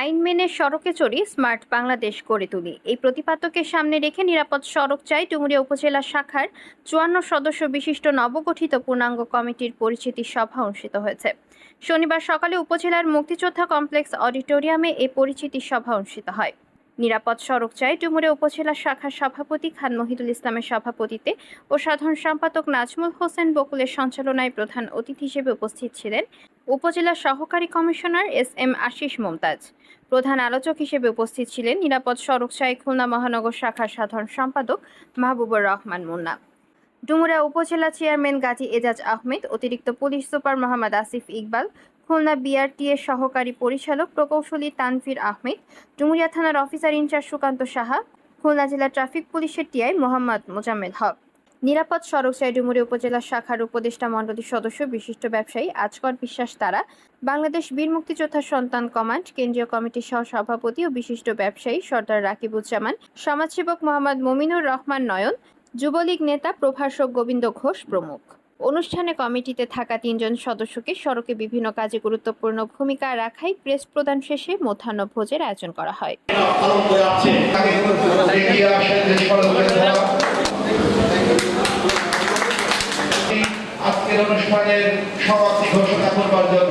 আইন মেনে সড়কে চড়ি স্মার্ট বাংলাদেশ গড়ে তুলি। এই প্রতিপাদ্যকে সামনে রেখে নিরাপদ সড়ক চাই ডুমুরিয়া উপজেলা শাখার চুয়ান্ন সদস্য বিশিষ্ট নবগঠিত পূর্ণাঙ্গ কমিটির পরিচিতি সভা অনুষ্ঠিত হয়েছে। শনিবার সকালে উপজেলার মুক্তিযোদ্ধা কমপ্লেক্স অডিটোরিয়ামে এই পরিচিতি সভা অনুষ্ঠিত হয়। নিরাপদ সড়ক চাই ডুমুরিয়া উপজেলা শাখার সভাপতি খান মহিদুল ইসলামের সভাপতিতে ও সাধারণ সম্পাদক নাজমুল হোসেন বকুলের সঞ্চালনায় প্রধান অতিথি হিসেবে উপস্থিত ছিলেন উপজেলা সহকারী commissioner S M Ashis Momtaz. প্রধান আলোচক হিসেবে উপস্থিত ছিলেন নিরাপদ সড়ক চাই খুলনা মহানগর শাখার সাধারণ সম্পাদক মাহবুবুর রহমান মুন্না। ডুমুরা উপজেলা চেয়ারম্যান গাজী এজাজ আহমেদ, অতিরিক্ত police super Mohammad Asif Iqbal, Khulna BRT এর সহকারী পরিচালক প্রকৌশলী তানভীর আহমেদ, ডুমুরিয়া থানার officer in charge Sukanta Saha, Khulna জেলা ট্রাফিক পুলিশের টিআই মোহাম্মদ মোজাম্মেল হক। নিরাপদ সড়ক চাই ডুমুরিয়া উপজেলা শাখার উপদেষ্টা মণ্ডলীর সদস্য, বিশিষ্ট ব্যবসায়ী আজকর বিশ্বাস তারা বাংলাদেশ বীর মুক্তিযোদ্ধা সন্তান কমান্ড, কেন্দ্রীয় কমিটির সহ সভাপতি ও বিশিষ্ট ব্যবসায়ী সর্দার রাকিবুজ্জামান, সমাজসেবক মোহাম্মদ মমিনুর রহমান নয়ন, যুবলীগ নেতা প্রভাষক গোবিন্দ ঘোষ প্রমুখ। অনুষ্ঠানে কমিটিতে থাকা তিনজন সদস্যকে সড়কে বিভিন্ন কাজে গুরুত্বপূর্ণ ভূমিকা রাখায় প্রেস প্রদান শেষে মধ্যাহ্ন ভোজের আয়োজন করা হয়। আজকের অনুষ্ঠানের সমাপ্তি ঘোষণা করবার জন্য